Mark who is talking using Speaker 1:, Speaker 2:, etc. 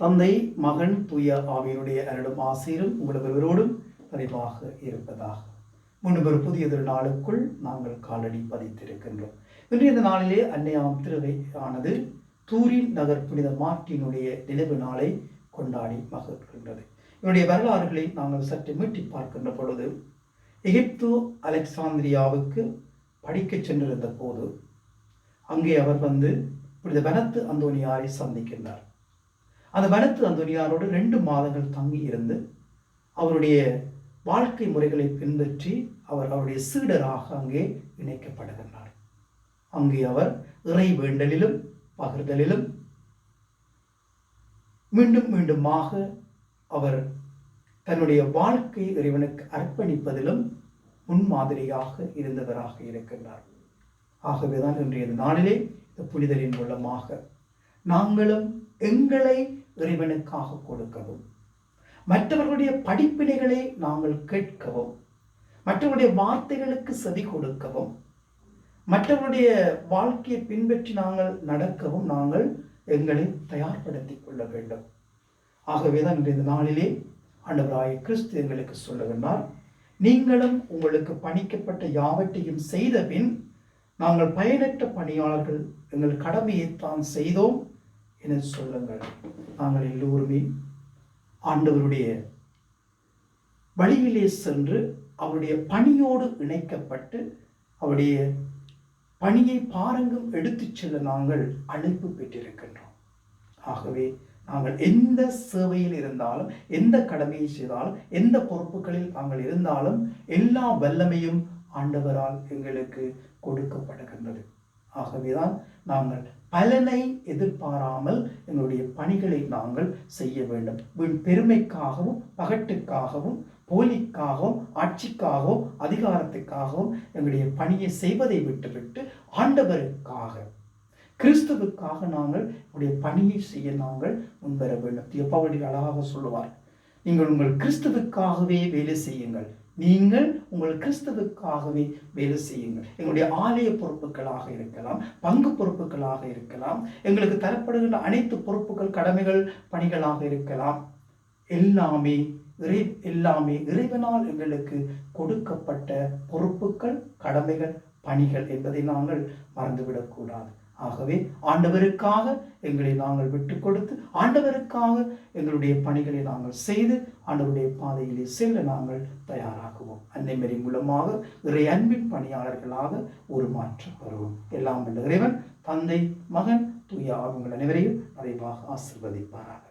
Speaker 1: தந்தை மகன் தூய ஆவியனுடைய அருளும் ஆசிரும் உங்கள் நிறைவாக இருப்பதாக. மீண்டும் ஒரு புதியதொரு நாளுக்குள் நாங்கள் காலடி பதித்திருக்கின்றோம். இன்றைய இந்த நாளிலே அன்னையாம் திருவை ஆனது தூரின் நகர் புனித மார்ட்டினுடைய நினைவு நாளை கொண்டாடி மகிழ்கின்றது. இவருடைய வரலாறுகளை நாங்கள் சற்று மீட்டி பார்க்கின்ற பொழுது எகிப்து அலெக்சாந்திரியாவுக்கு படிக்கச் சென்றிருந்த போது அங்கே அவர் வந்து புனித வனத்து அந்தோனியாரை சந்திக்கின்றார். அந்த வனத்து அந்தோனியாரோடு ரெண்டு மாதங்கள் தங்கி இருந்து அவருடைய வாழ்க்கை முறைகளை பின்பற்றி அவர் அவருடைய சீடராக அங்கே இணைக்கப்படுகின்றார். அங்கே அவர் இறை வேண்டலிலும் பகிர்தலிலும் மீண்டும் மீண்டுமாக அவர் தன்னுடைய வாழ்க்கை இறைவனுக்கு அர்ப்பணிப்பதிலும் முன்மாதிரியாக இருந்தவராக இருக்கின்றார். ஆகவேதான் இன்றைய நாளிலே இந்த புனிதரின் மூலமாக நாங்களும் எங்களை இறைவனுக்காக கொடுக்கவும். மற்றவர்களுடைய படிப்பினைகளை நாங்கள் கேட்கவும். மற்றவருடைய வார்த்தைகளுக்கு செவி கொடுக்கவும். மற்றவருடைய வாழ்க்கையை பின்பற்றி நாங்கள் நடக்கவும் நாங்கள் எங்களை தயார்படுத்திக் கொள்ள வேண்டும். ஆகவே தான் இன்றைய நாளிலே ஆண்டவராய கிறிஸ்து எங்களுக்கு சொல்லுகின்றார் நீங்களும் உங்களுக்கு பணிக்கப்பட்ட யாவற்றையும் செய்த பின் நாங்கள் பயனற்ற பணியாளர்கள் எங்கள் கடமையைத்தான் செய்தோம். என சொல்லுங்கள். நாங்கள் எல்லோருமே ஆண்டவருடைய வழியிலே சென்று அவருடைய பணியோடு இணைக்கப்பட்டு அவருடைய பணியை பாருங்கும் எடுத்துச் செல்ல நாங்கள் அழைப்பு பெற்றிருக்கின்றோம். ஆகவே நாங்கள் எந்த சேவையில் இருந்தாலும் எந்த கடமையை செய்தாலும் எந்த பொறுப்புகளில் நாங்கள் இருந்தாலும் எல்லா வல்லமையும் ஆண்டவரால் எங்களுக்கு கொடுக்கப்படுகின்றது. ஆகவேதான் நாங்கள் பலனை எதிர்பாராமல் எங்களுடைய பணிகளை நாங்கள் செய்ய வேண்டும். வீண் பெருமைக்காகவும் பகட்டுக்காகவும் போலிக்காகவும் ஆட்சிக்காகவும் அதிகாரத்துக்காகவும் எங்களுடைய பணியை செய்வதை விட்டுவிட்டு ஆண்டவருக்காக கிறிஸ்துவுக்காக நாங்கள் உடைய பணியை செய்ய நாங்கள் முன்வர வேண்டும். தியப்பாவடி அழகாக சொல்லுவார் நீங்கள் உங்கள் கிறிஸ்துவுக்காகவே வேலை செய்யுங்கள். நீங்கள் உங்கள் கிறிஸ்துவுக்காகவே வேலை செய்யுங்கள். எங்களுடைய ஆலய பொறுப்புகளாக இருக்கலாம் பங்கு பொறுப்புகளாக இருக்கலாம் எங்களுக்கு தரப்படுகின்ற அனைத்து பொறுப்புகள் கடமைகள் பணிகளாக இருக்கலாம். எல்லாமே இறை எல்லாமே இறைவனால் எங்களுக்கு கொடுக்கப்பட்ட பொறுப்புகள் கடமைகள் பணிகள் என்பதை நாங்கள் மறந்துவிடக்கூடாது. ஆகவே ஆண்டவருக்காக எங்களை நாங்கள் விட்டு கொடுத்து ஆண்டவருக்காக எங்களுடைய பணிகளை நாங்கள் செய்து ஆண்டவருடைய பாதையிலே செல்ல நாங்கள் தயாராகுவோம். அன்னைமரி மூலமாக இறை அன்பின் பணியாளர்களாக ஒரு மாற்றம் வருவோம். எல்லாம் வல்ல இறைவன் தந்தை மகன் தூய ஆகுங்கள் அனைவரையும் நிறைவாக ஆசிர்வதிப்பாராக.